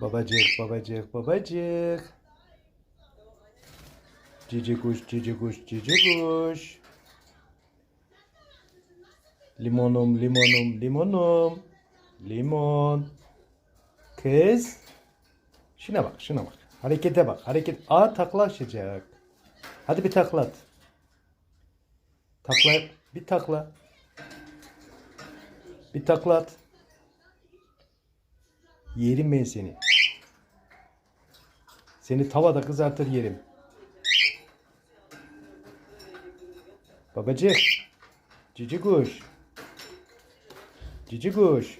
Babacık, babacık, babacık. Cici kuş, cici kuş, cici kuş. Limonum, limonum, limonum. Limon. Kız. Şuna bak, şuna bak. Harekete bak, hareket. Aa taklaşacak. Hadi bir taklat. Takla, bir takla. Bir taklat. Yerim ben seni. Seni tavada kızartır yerim. Babacık. Cici kuş. Cici kuş.